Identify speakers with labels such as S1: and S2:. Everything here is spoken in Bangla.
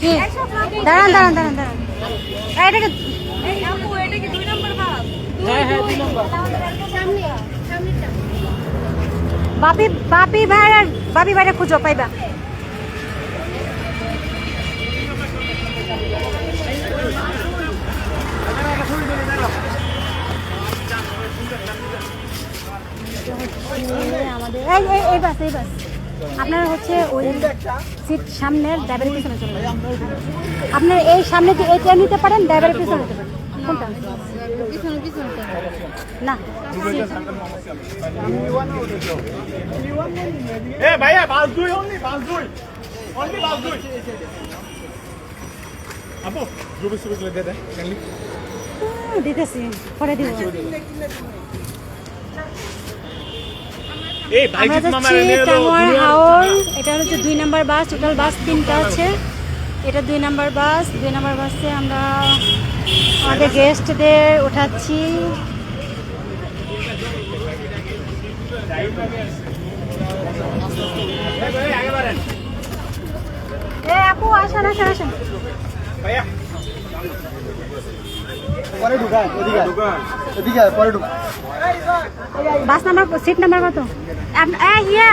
S1: কি? দাঁড়ান দাঁড়ান দাঁড়ান দাঁড়ান। এটাকে বাপি বাপি বাপি খুঁজো পাইবা। আমাদের এই বাস এই বাস। আপনার হচ্ছে ওই সিট সামনের ড্রাইভারের পিছনে চলে। আপনার এই সামনে যে এটা নিতে পারেন ড্রাইভারের পিছনে কোনটা? না।
S2: এ ভাইয়া বাস দুই অনলি বাস দুই। অনলি বাস দুই। আপু জুবি সুবি করে দে দে
S1: দিতেছি পরে দিব। আমরা যাচ্ছি টাঙ্গুয়ার হাওর। এটা হচ্ছে দুই নাম্বার বাস টোটাল বাস তিনটা আছে। এটা দুই নাম্বার বাস দুই নাম্বার বাসে আমরা আমাদের গেস্টদের ওঠাচ্ছি।
S2: আগে
S1: আপু আসেন আসেন আসেন।
S3: পরে ঢুকায় এদিকে এদিকে আয়, পরে ঢুকা
S1: বাস নাম্বার সিট নাম্বার কত? আপ- এ ইয়া